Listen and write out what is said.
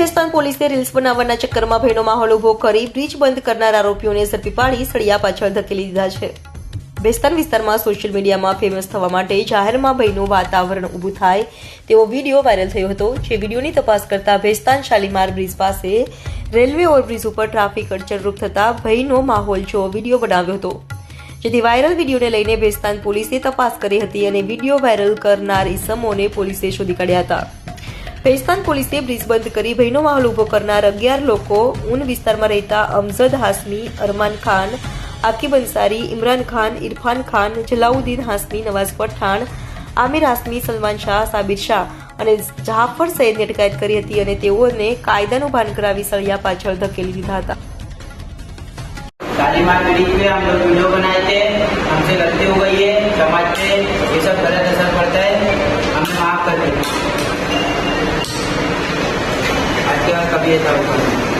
ભેસ્તાન પોલીસે રીલ્સ બનાવવાના ચક્કરમાં ભયનો માહોલ ઊભો કરી બ્રિજ બંધ કરનાર આરોપીઓને ઝડપી પાડી સળિયા પાછળ ધકેલી દીધા છે. ભેસ્તાન વિસ્તારમાં સોશિયલ મીડિયામાં ફેમસ થવા માટે જાહેરમાં ભયનું વાતાવરણ ઊભું થાય તેવો વીડિયો વાયરલ થયો હતો, જે વિડીયોની તપાસ કરતા ભેસ્તાન શાલીમાર બ્રિજ પાસે રેલવે ઓવરબ્રિજ ઉપર ટ્રાફિક અડચણરૂપ થતા ભયનો માહોલ જો વીડિયો બનાવ્યો હતો. જેથી વાયરલ વિડીયોને લઈને ભેસ્તાન પોલીસે તપાસ કરી હતી અને વીડિયો વાયરલ કરનાર ઇસમોને પોલીસે શોધી કાઢ્યા હતા. ભેસ્તાન પોલીસે બ્રિજ બંધ કરી ભયનો માહોલ ઉભો કરનાર અગિયાર લોકો ઉન વિસ્તારમાં રહેતા અમજદ હાસમી અરમાન ખાન આકીબ અંસારી ઇમરાન ખાન ઇરફાન ખાન જલાઉદ્દીન હાસમી નવાઝ પઠાણ આમિર હાસમી સલમાન શાહ સાબિર શાહ અને જાફર સૈયદની અટકાયત કરી હતી અને તેઓને કાયદાનું ભાન કરાવી સળિયા પાછળ ધકેલી દીધા હતા शालीमार ब्रिज पे हम लोग वीडियो बनाए थे हमसे गलती हो गई है समाज पे ये सब गलत 面单上